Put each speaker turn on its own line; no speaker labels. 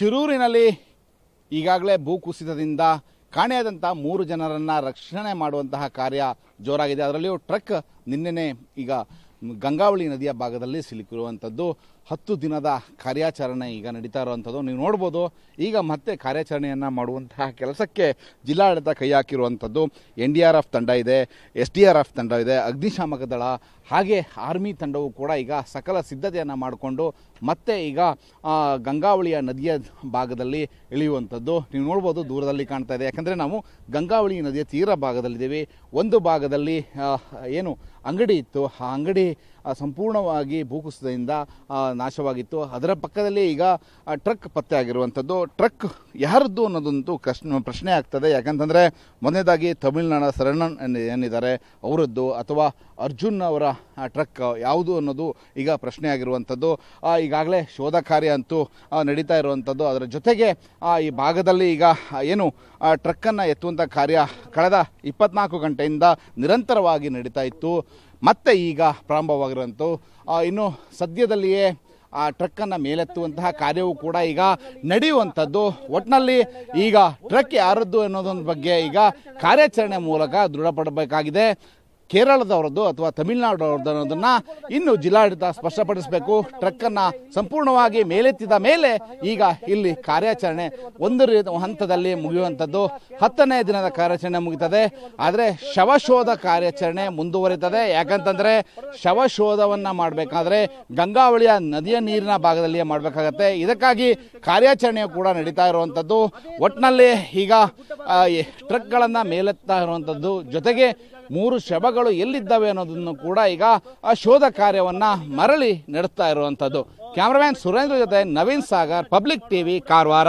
ಶಿರೂರಿನಲ್ಲಿ ಈಗಾಗಲೇ ಭೂಕುಸಿತದಿಂದ ಕಾಣೆಯಾದಂಥ ಮೂರು ಜನರನ್ನು ರಕ್ಷಣೆ ಮಾಡುವಂತಹ ಕಾರ್ಯ ಜೋರಾಗಿದೆ. ಅದರಲ್ಲಿಯೂ ಟ್ರಕ್ ನಿನ್ನೆನೆ ಈಗ ಗಂಗಾವಳಿ ನದಿಯ ಭಾಗದಲ್ಲಿ ಸಿಲುಕಿರುವಂಥದ್ದು ಹತ್ತು ದಿನದ ಕಾರ್ಯಾಚರಣೆ ಈಗ ನಡೀತಾ ಇರುವಂಥದ್ದು. ನೀವು ನೋಡ್ಬೋದು, ಈಗ ಮತ್ತೆ ಕಾರ್ಯಾಚರಣೆಯನ್ನು ಮಾಡುವಂತಹ ಕೆಲಸಕ್ಕೆ ಜಿಲ್ಲಾಡಳಿತ ಕೈ ಹಾಕಿರುವಂಥದ್ದು. ಎನ್ ಡಿ ಆರ್ ಎಫ್ ತಂಡ ಇದೆ, ಎಸ್ ಡಿ ಆರ್ ಎಫ್ ತಂಡ ಇದೆ, ಅಗ್ನಿಶಾಮಕ ದಳ, ಹಾಗೆ ಆರ್ಮಿ ತಂಡವು ಕೂಡ ಈಗ ಸಕಲ ಸಿದ್ಧತೆಯನ್ನು ಮಾಡಿಕೊಂಡು ಮತ್ತೆ ಈಗ ಗಂಗಾವಳಿಯ ನದಿಯ ಭಾಗದಲ್ಲಿ ಇಳಿಯುವಂಥದ್ದು. ನೀವು ನೋಡ್ಬೋದು ದೂರದಲ್ಲಿ ಕಾಣ್ತಾ ಇದೆ. ಯಾಕಂದರೆ ನಾವು ಗಂಗಾವಳಿ ನದಿಯ ತೀರ ಭಾಗದಲ್ಲಿದ್ದೀವಿ. ಒಂದು ಭಾಗದಲ್ಲಿ ಏನು ಅಂಗಡಿ ಇತ್ತು. ಆ ಅಂಗಡಿ ಸಂಪೂರ್ಣವಾಗಿ ಭೂಕುಸಿತದಿಂದ ನಾಶವಾಗಿತ್ತು. ಅದರ ಪಕ್ಕದಲ್ಲಿ ಈಗ ಟ್ರಕ್ ಪತ್ತೆ ಆಗಿರುವಂಥದ್ದು. ಟ್ರಕ್ ಯಾರದ್ದು ಅನ್ನೋದಂತೂ ಕಷ್ಟ ಪ್ರಶ್ನೆ ಆಗ್ತದೆ. ಯಾಕಂತಂದರೆ ಮೊದಲನೇದಾಗಿ ತಮಿಳುನಾಡ ಶರಣನ್ ಏನ್- ಏನಿದ್ದಾರೆ, ಅವರದ್ದು ಅಥವಾ ಅರ್ಜುನ್ ಅವರ ಟ್ರಕ್ ಯಾವುದು ಅನ್ನೋದು ಈಗ ಪ್ರಶ್ನೆ ಆಗಿರುವಂಥದ್ದು. ಈಗಾಗಲೇ ಶೋಧ ಕಾರ್ಯ ಅಂತೂ ನಡೀತಾ ಇರುವಂಥದ್ದು. ಅದರ ಜೊತೆಗೆ ಈ ಭಾಗದಲ್ಲಿ ಈಗ ಏನು ಟ್ರಕ್ಕನ್ನು ಎತ್ತುವಂಥ ಕಾರ್ಯ ಕಳೆದ ಇಪ್ಪತ್ನಾಲ್ಕು ಗಂಟೆಯಿಂದ ನಿರಂತರವಾಗಿ ನಡೀತಾ ಇತ್ತು. ಮತ್ತೆ ಈಗ ಪ್ರಾರಂಭವಾಗಿರುವಂಥ ಇನ್ನು ಸದ್ಯದಲ್ಲಿಯೇ ಆ ಟ್ರಕ್ಕನ್ನು ಮೇಲೆತ್ತುವಂತಹ ಕಾರ್ಯವೂ ಕೂಡ ಈಗ ನಡೆಯುವಂಥದ್ದು. ಒಟ್ಟಿನಲ್ಲಿ ಈಗ ಟ್ರಕ್ ಯಾರದ್ದು ಅನ್ನೋದೊಂದು ಬಗ್ಗೆ ಈಗ ಕಾರ್ಯಾಚರಣೆ ಮೂಲಕ ದೃಢಪಡಬೇಕಾಗಿದೆ. ಕೇರಳದವರದ್ದು ಅಥವಾ ತಮಿಳುನಾಡವ್ರದ್ದು ಅನ್ನೋದನ್ನ ಇನ್ನು ಜಿಲ್ಲಾಡಳಿತ ಸ್ಪಷ್ಟಪಡಿಸಬೇಕು. ಟ್ರಕ್ಕನ್ನು ಸಂಪೂರ್ಣವಾಗಿ ಮೇಲೆತ್ತಿದ ಮೇಲೆ ಈಗ ಇಲ್ಲಿ ಕಾರ್ಯಾಚರಣೆ ಒಂದು ಹಂತದಲ್ಲಿ ಮುಗಿಯುವಂಥದ್ದು. ಹತ್ತನೇ ದಿನದ ಕಾರ್ಯಾಚರಣೆ ಮುಗಿತದೆ. ಆದರೆ ಶವಶೋಧ ಕಾರ್ಯಾಚರಣೆ ಮುಂದುವರಿತದೆ. ಯಾಕಂತಂದ್ರೆ ಶವಶೋಧವನ್ನ ಮಾಡಬೇಕಾದ್ರೆ ಗಂಗಾವಳಿಯ ನದಿಯ ನೀರಿನ ಭಾಗದಲ್ಲಿಯೇ ಮಾಡಬೇಕಾಗತ್ತೆ. ಇದಕ್ಕಾಗಿ ಕಾರ್ಯಾಚರಣೆಯು ಕೂಡ ನಡೀತಾ ಇರುವಂಥದ್ದು. ಒಟ್ಟಿನಲ್ಲಿ ಈಗ ಟ್ರಕ್ಗಳನ್ನು ಮೇಲೆತ್ತಾ ಇರುವಂಥದ್ದು. ಜೊತೆಗೆ ಮೂರು ಶವಗಳು ಎಲ್ಲಿದ್ದಾವೆ ಅನ್ನೋದನ್ನು ಕೂಡ ಈಗ ಆ ಶೋಧ ಕಾರ್ಯವನ್ನ ಮರಳಿ ನಡೆಸ್ತಾ ಇರುವಂಥದ್ದು. ಕ್ಯಾಮ್ರಾಮ್ಯಾನ್ ಸುರೇಂದ್ರ ಜೊತೆ ನವೀನ್ ಸಾಗರ್, ಪಬ್ಲಿಕ್ ಟಿವಿ, ಕಾರವಾರ.